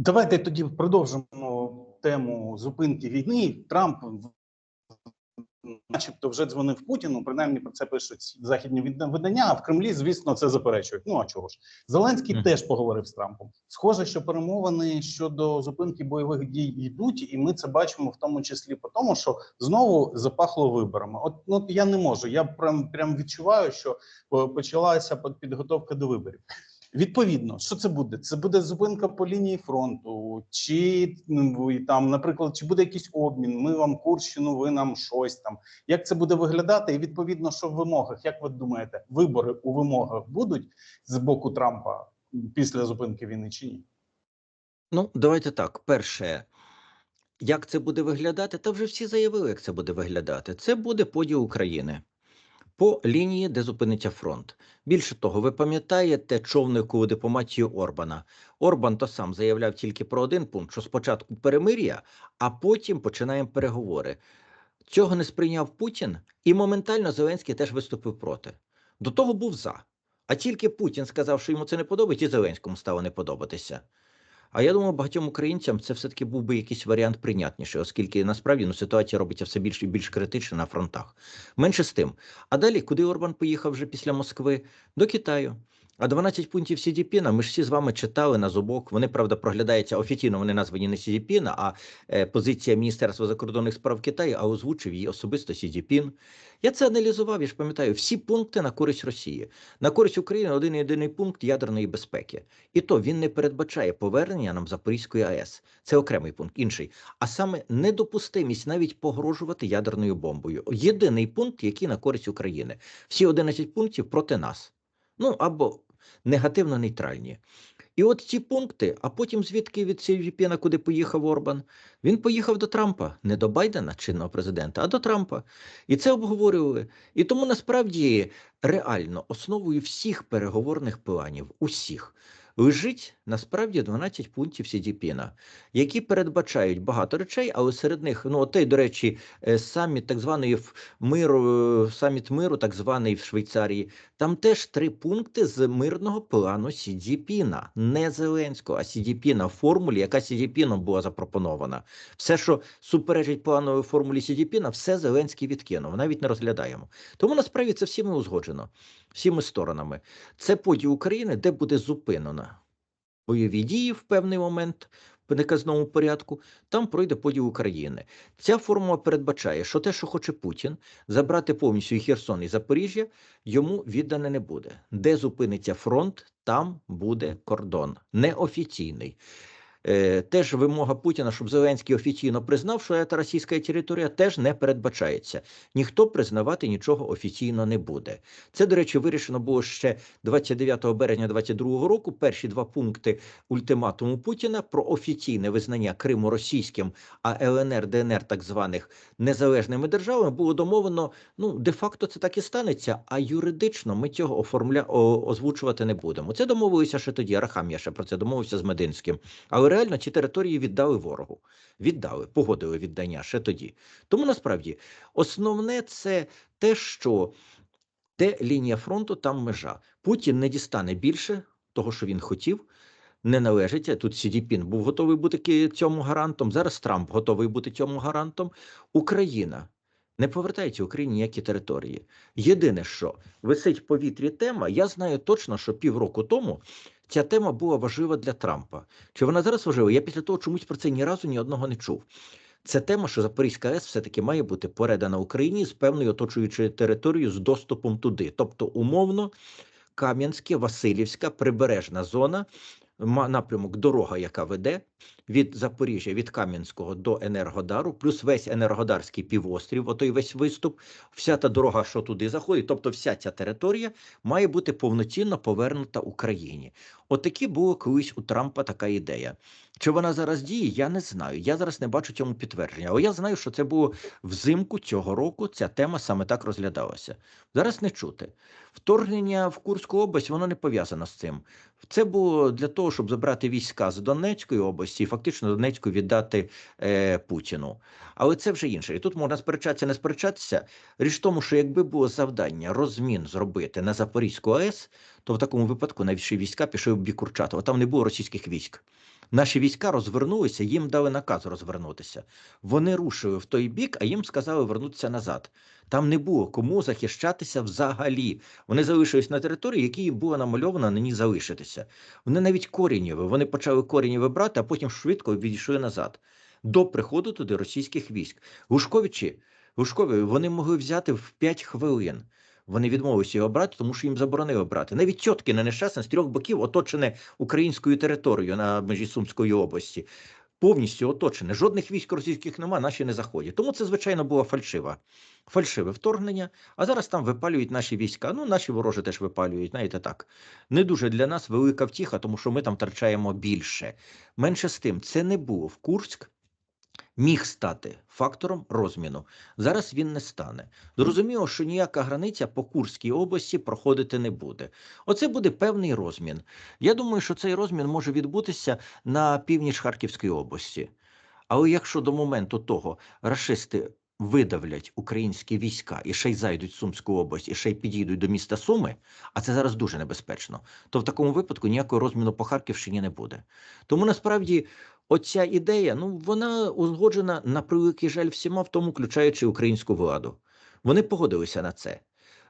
Давайте тоді продовжимо тему зупинки війни. Трамп начебто вже дзвонив Путіну. Принаймні про це пишуть західні видання. А в Кремлі, звісно, це заперечують. Ну а чого ж? Зеленський Мгм. теж поговорив з Трампом. Схоже, що перемовини щодо зупинки бойових дій йдуть, і ми це бачимо в тому числі по тому, що знову запахло виборами. От ну я не можу. Я прям прям відчуваю, що е, почалася під- підготовка до виборів. Відповідно, що це буде? Це буде зупинка по лінії фронту, чи ну, там, наприклад, чи буде якийсь обмін? Ми вам Курщину, ви нам щось там. Як це буде виглядати? І відповідно, що в вимогах, як ви думаєте, вибори у вимогах будуть з боку Трампа після зупинки війни чи ні? Ну, давайте так. Перше, як це буде виглядати? Та вже всі заявили, як це буде виглядати. Це буде поділ України по лінії, де зупиниться фронт. Більше того, ви пам'ятаєте човникову дипломатію Орбана. Орбан то сам заявляв тільки про один пункт: що спочатку перемир'я, а потім починаємо переговори. Цього не сприйняв Путін, і моментально Зеленський теж виступив проти. До того був за. А тільки Путін сказав, що йому це не подобається, і Зеленському стало не подобатися. А я думаю, багатьом українцям це все-таки був би якийсь варіант прийнятніший, оскільки насправді ну, ситуація робиться все більш і більш критична на фронтах. Менше з тим. А далі, куди Орбан поїхав вже після Москви? До Китаю. А 12 пунктів Сідіпіна ми ж всі з вами читали на зубок. Вони, правда, проглядаються офіційно, вони названі не Сідіпіна, а е, позиція Міністерства закордонних справ Китаю, а озвучив її особисто Сідіпін. Я це аналізував, я ж пам'ятаю, всі пункти на користь Росії. На користь України один єдиний пункт ядерної безпеки. І то він не передбачає повернення нам Запорізької АЕС. Це окремий пункт, інший. А саме недопустимість навіть погрожувати ядерною бомбою. Єдиний пункт, який на користь України. Всі 11 пунктів проти нас. Ну або негативно нейтральні. І от ці пункти, а потім звідки від Сівіпіна, куди поїхав Орбан, він поїхав до Трампа, не до Байдена, чинного президента, а до Трампа. І це обговорювали. І тому насправді реально основою всіх переговорних планів, усіх, лежить насправді 12 пунктів Сідіпіна, які передбачають багато речей, але серед них, ну отей, до речі, е, саміт так званий в миру, е, саміт миру, так званий в Швейцарії, там теж три пункти з мирного плану Сідіпіна, не Зеленського, а Сідіпіна в формулі, яка Сідіпіном була запропонована. Все, що суперечить плановій формулі Сідіпіна, все Зеленський відкинув, навіть не розглядаємо. Тому насправді це всіми узгоджено, всіми сторонами. Це поділ України, де буде зупинено бойові дії в певний момент в наказному порядку. Там пройде поділ України. Ця формула передбачає, що те, що хоче Путін, забрати повністю і Херсон і Запоріжжя, йому віддане не буде. Де зупиниться фронт, там буде кордон неофіційний. Е, Теж вимога Путіна, щоб Зеленський офіційно признав, що це російська територія, теж не передбачається. Ніхто признавати нічого офіційно не буде. Це, до речі, вирішено було ще 29 березня 2022 року. Перші два пункти ультиматуму Путіна про офіційне визнання Криму російським, а ЛНР, ДНР, так званих незалежними державами, було домовлено. Ну, де-факто це так і станеться. А юридично ми цього оформля озвучувати не будемо. Це домовилися ще тоді. Арахам я ще про це домовився з Мединським. Але реально ці території віддали ворогу. Віддали, погодили віддання ще тоді. Тому насправді основне це те, що де лінія фронту, там межа. Путін не дістане більше того, що він хотів. Не належить. Тут Сідіпін був готовий бути цьому гарантом. Зараз Трамп готовий бути цьому гарантом. Україна не повертається Україні ніякі території. Єдине, що висить в повітрі тема, я знаю точно, що півроку тому ця тема була важлива для Трампа. Чи вона зараз важлива? Я після того чомусь про це ні разу ні одного не чув. Це тема, що Запорізька АЕС все-таки має бути передана Україні з певною оточуючою територією з доступом туди. Тобто, умовно, Кам'янське, Васильівська, прибережна зона, напрямок дорога, яка веде від Запоріжжя, від Кам'янського до Енергодару, плюс весь Енергодарський півострів, отой весь виступ, вся та дорога, що туди заходить, тобто вся ця територія має бути повноцінно повернута Україні. Отакі було колись у Трампа така ідея. Чи вона зараз діє, я не знаю. Я зараз не бачу цьому підтвердження. Але я знаю, що це було взимку цього року. Ця тема саме так розглядалася. Зараз не чути. Вторгнення в Курську область воно не пов'язано з цим. Це було для того, щоб забрати війська з Донецької області і фактично Донецьку віддати е, Путіну. Але це вже інше. І тут можна сперечатися, не сперечатися. Річ в тому, що якби було завдання розмін зробити на Запорізьку АЕС, то в такому випадку навіть війська пішли в бік Курчатова. Там не було російських військ. Наші війська розвернулися, їм дали наказ розвернутися. Вони рушили в той бік, а їм сказали вернутися назад. Там не було кому захищатися взагалі. Вони залишились на території, які їм було намальовано на ній залишитися. Вони навіть корінєві. Вони почали корінєві брати, а потім швидко відійшли назад до приходу туди російських військ. Гушковичі, Гушкові, вони могли взяти в 5 хвилин. Вони відмовилися його брати, тому що їм заборонили брати. Навіть тітки на нещасне з трьох боків оточене українською територією на межі Сумської області. Повністю оточене. Жодних військ російських нема, наші не заходять. Тому це, звичайно, було фальшива. Фальшиве вторгнення. А зараз там випалюють наші війська. Ну, наші ворожі теж випалюють, знаєте так. Не дуже для нас велика втіха, тому що ми там втрачаємо більше. Менше з тим, це не було в Курськ. Міг стати фактором розміну. Зараз він не стане. Зрозуміло, що ніяка границя по Курській області проходити не буде. Оце буде певний розмін. Я думаю, що цей розмін може відбутися на північ Харківської області. Але якщо до моменту того рашисти видавлять українські війська і ще й зайдуть в Сумську область, і ще й підійдуть до міста Суми, а це зараз дуже небезпечно, то в такому випадку ніякого розміну по Харківщині не буде. Тому насправді. Оця ідея, ну вона узгоджена на превеликий жаль всіма, в тому включаючи українську владу. Вони погодилися на це.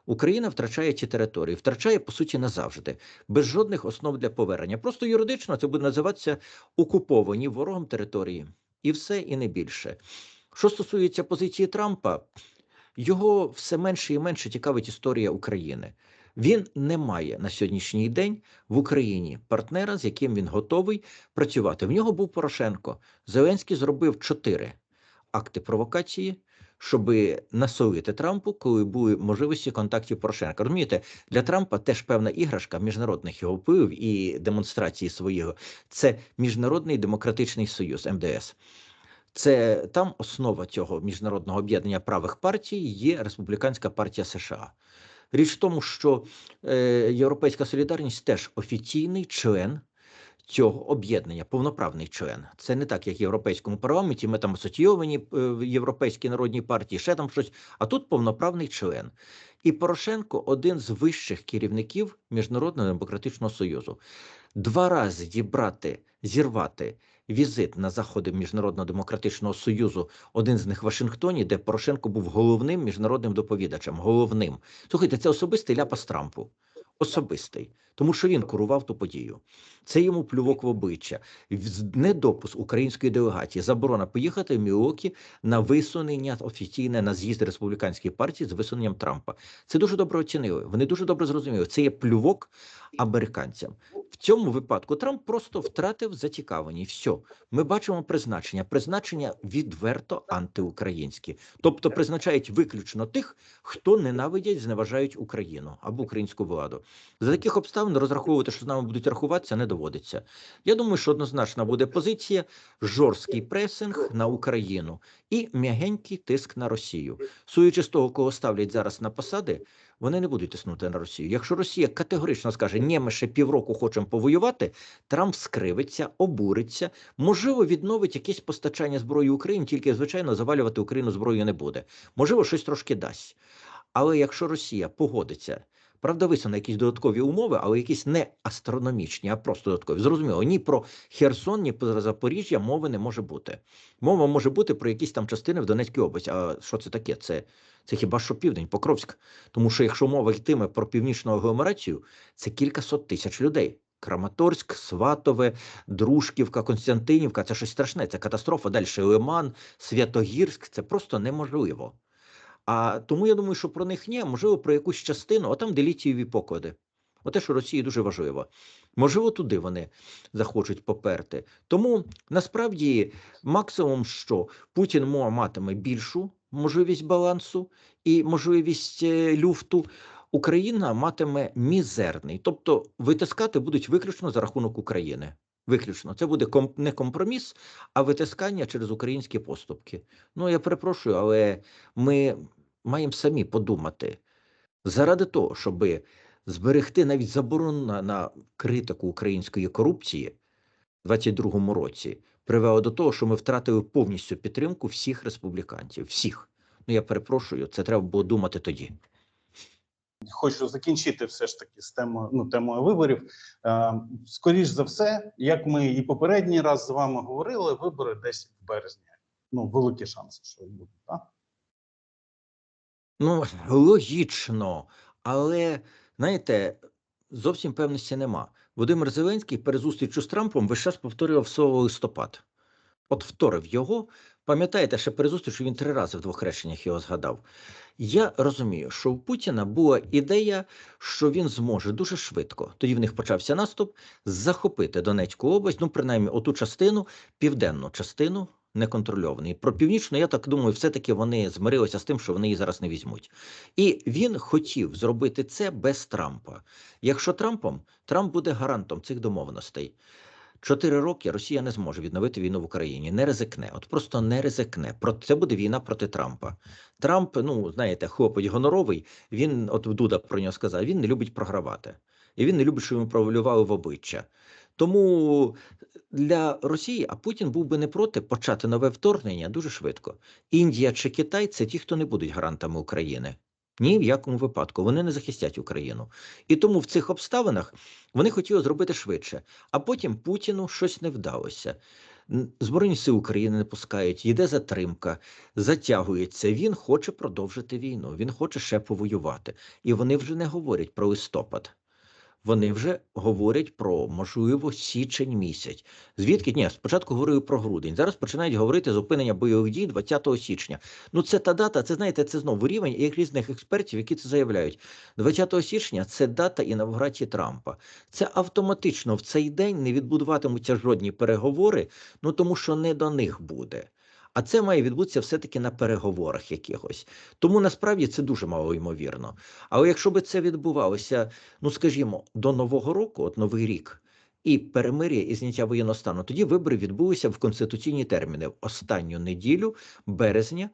Україна втрачає ті території, втрачає по суті назавжди, без жодних основ для повернення. Просто юридично це буде називатися окуповані ворогом території, і все, і не більше. Що стосується позиції Трампа, його все менше і менше цікавить історія України. Він не має на сьогоднішній день в Україні партнера, з яким він готовий працювати. В нього був Порошенко. Зеленський зробив чотири акти провокації, щоб насолити Трампу, коли були можливості контактів Порошенка. Розумієте, для Трампа теж певна іграшка міжнародних його впливів і демонстрації своєго. Це міжнародний демократичний союз МДС. Це там основа цього міжнародного об'єднання правих партій є республіканська партія США. Річ в тому, що е, Європейська солідарність теж офіційний член цього об'єднання, повноправний член. Це не так, як в європейському парламенті. Ми там асоційовані е, в європейській народній партії, ще там щось. А тут повноправний член. І Порошенко один з вищих керівників Міжнародного демократичного союзу. Два рази дібрати, зірвати візит на заходи Міжнародного демократичного союзу, один з них в Вашингтоні, де Порошенко був головним міжнародним доповідачем. Головним. Слухайте, це особистий ляпас Трампу. Особистий, тому що він курував ту подію. Це йому плювок в обличчя. Недопуск української делегації, заборона поїхати в Мілокі на висунення офіційне на з'їзд республіканської партії з висуненням Трампа. Це дуже добре оцінили. Вони дуже добре зрозуміли. Це є плювок американцям. Цьому випадку Трамп просто втратив зацікавленість. Все, ми бачимо призначення. Призначення відверто антиукраїнські, тобто призначають виключно тих, хто ненавидять, зневажають Україну або українську владу. За таких обставин розраховувати, що з нами будуть рахуватися, не доводиться. Я думаю, що однозначна буде позиція: жорсткий пресинг на Україну і м'ягенький тиск на Росію. Суючи з того, кого ставлять зараз на посади, вони не будуть тиснути на Росію. Якщо Росія категорично скаже, ні, ми ще півроку хочемо повоювати, Трамп скривиться, обуриться, можливо, відновить якесь постачання зброї Україні, тільки звичайно завалювати Україну зброєю не буде. Можливо, щось трошки дасть. Але якщо Росія погодиться, правда, висуне якісь додаткові умови, але якісь не астрономічні, а просто додаткові. Зрозуміло, ні про Херсон, ні про Запоріжжя мови не може бути. Мова може бути про якісь там частини в Донецькій області. А що це таке? Це, це хіба що південь, Покровськ. Тому що якщо мова йтиме про північну агломерацію, це кілька сот тисяч людей. Краматорськ, Сватове, Дружківка, Константинівка це щось страшне, це катастрофа. Далі Лиман, Святогірськ це просто неможливо. А тому я думаю, що про них ні, можливо, про якусь частину, а там де літієві поклади. Оте, що Росії дуже важливо. Можливо, туди вони захочуть поперти. Тому насправді максимум, що Путін матиме більшу можливість балансу і можливість е, люфту. Україна матиме мізерний, тобто витискати будуть виключно за рахунок України. Виключно це буде ком- не компроміс, а витискання через українські поступки. Ну я перепрошую, але ми маємо самі подумати заради того, щоб зберегти навіть заборону на критику української корупції в 22-му році, привело до того, що ми втратили повністю підтримку всіх республіканців. Всіх. Ну я перепрошую, це треба було думати тоді. хочу закінчити все ж таки з темою ну темою виборів. Е, скоріш за все, як ми і попередній раз з вами говорили, вибори десь в березні. Ну великі шанси, що будуть. Так? Ну, логічно, але знаєте, зовсім певності нема. Володимир Зеленський перед зустрічю з Трампом весь час повторював слово листопад. От вторив його. Пам'ятаєте, ще перед зустрічю він три рази в двох реченнях його згадав. Я розумію, що у Путіна була ідея, що він зможе дуже швидко. Тоді в них почався наступ захопити Донецьку область, ну принаймні оту частину, південну частину неконтрольований. Про північну, я так думаю, все-таки вони змирилися з тим, що вони її зараз не візьмуть. І він хотів зробити це без Трампа. Якщо Трампом, Трамп буде гарантом цих домовленостей. Чотири роки Росія не зможе відновити війну в Україні, не ризикне, от просто не ризикне. Це буде війна проти Трампа. Трамп, ну знаєте, хлопець гоноровий. Він, от Дуда про нього сказав, він не любить програвати, і він не любить, що йому провалювали в обличчя. Тому для Росії, а Путін був би не проти почати нове вторгнення дуже швидко. Індія чи Китай це ті, хто не будуть гарантами України. Ні в якому випадку вони не захистять Україну. І тому в цих обставинах вони хотіли зробити швидше, а потім Путіну щось не вдалося. Збройні сили України не пускають, йде затримка, затягується. Він хоче продовжити війну, він хоче ще повоювати. І вони вже не говорять про листопад. Вони вже говорять про можливо січень місяць. Звідки ні, спочатку говорили про грудень. Зараз починають говорити зупинення бойових дій 20 січня. Ну це та дата. Це знаєте, це знову рівень як різних експертів, які це заявляють. 20 січня це дата інавгурації Трампа. Це автоматично в цей день не відбудуватимуться жодні переговори, ну тому що не до них буде. А це має відбутися все-таки на переговорах якихось. Тому насправді це дуже мало ймовірно. Але якщо би це відбувалося, ну скажімо, до Нового року, от Новий рік, і перемир'я і зняття воєнного стану, тоді вибори відбулися в конституційні терміни в останню неділю березня.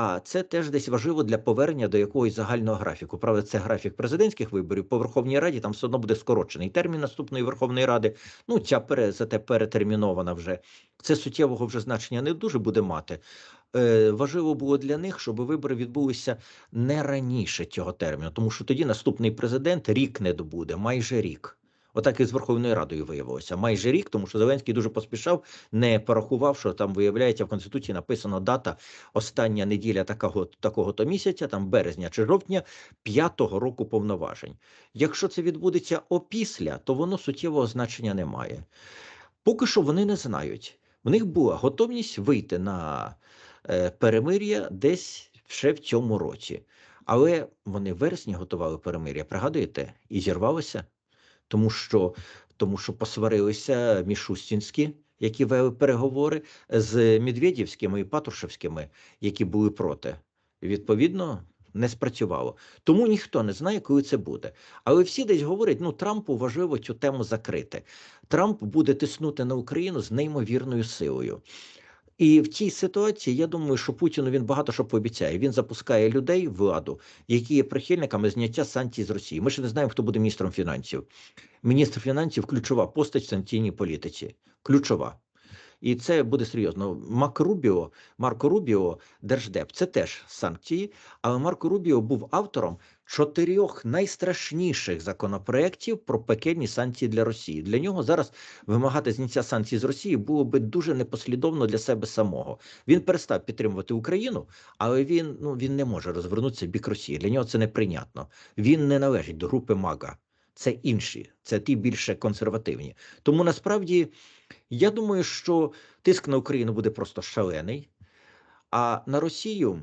А це теж десь важливо для повернення до якогось загального графіку. Правда, це графік президентських виборів по Верховній Раді. Там все одно буде скорочений термін наступної Верховної Ради. Ну ця пере зате перетермінована вже. Це суттєвого вже значення не дуже буде мати. Е, важливо було для них, щоб вибори відбулися не раніше цього терміну, тому що тоді наступний президент рік не добуде, майже рік. Отак і з Верховною Радою виявилося. Майже рік, тому що Зеленський дуже поспішав, не порахував, що там виявляється в Конституції написано дата остання неділя такого такого то місяця, там березня чи жовтня, п'ятого року повноважень. Якщо це відбудеться опісля, то воно суттєвого значення не має. Поки що вони не знають. В них була готовність вийти на е, перемир'я десь ще в цьому році. Але вони в вересні готували перемир'я, пригадуєте, і зірвалося, тому що, тому що посварилися Мішустінські, які вели переговори з Медведівськими і Патрушевськими, які були проти. Відповідно, не спрацювало. Тому ніхто не знає, коли це буде. Але всі десь говорять: ну Трампу важливо цю тему закрити. Трамп буде тиснути на Україну з неймовірною силою. І в цій ситуації я думаю, що Путіну він багато що пообіцяє. Він запускає людей в владу, які є прихильниками зняття санкцій з Росії. Ми ще не знаємо, хто буде міністром фінансів. Міністр фінансів ключова постать в санкційній політиці. Ключова. І це буде серйозно. Марко Рубіо, Марко Рубіо, Держдеп, це теж санкції. Але Марко Рубіо був автором чотирьох найстрашніших законопроєктів про пекельні санкції для Росії. Для нього зараз вимагати зняття санкцій з Росії було би дуже непослідовно для себе самого. Він перестав підтримувати Україну, але він ну він не може розвернутися бік Росії. Для нього це неприйнятно. Він не належить до групи МАГА. Це інші, це ті більше консервативні. Тому насправді я думаю, що тиск на Україну буде просто шалений. А на Росію,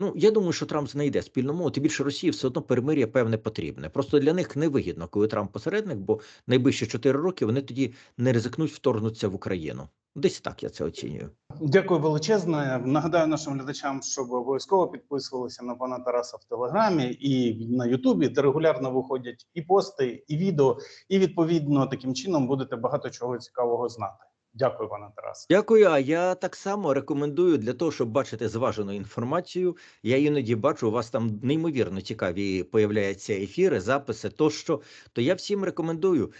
ну я думаю, що Трамп знайде спільну мову. Тим більше Росії все одно перемир'я певне потрібне. Просто для них невигідно, коли Трамп посередник, бо найближчі 4 роки вони тоді не ризикнуть вторгнутися в Україну. Десь так я це оцінюю. Дякую величезне. Нагадаю нашим глядачам, щоб обов'язково підписувалися на пана Тараса в Телеграмі і на Ютубі, де регулярно виходять і пости, і відео, і відповідно таким чином будете багато чого цікавого знати. Дякую, пане Тарасе. Дякую. А я так само рекомендую для того, щоб бачити зважену інформацію. Я іноді бачу, у вас там неймовірно цікаві появляються ефіри, записи тощо. То я всім рекомендую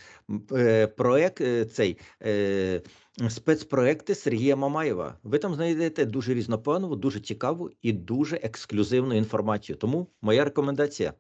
е, проект е, цей. Е, Спецпроекти Сергія Мамаєва. Ви там знайдете дуже різнопланову, дуже цікаву і дуже ексклюзивну інформацію. Тому моя рекомендація.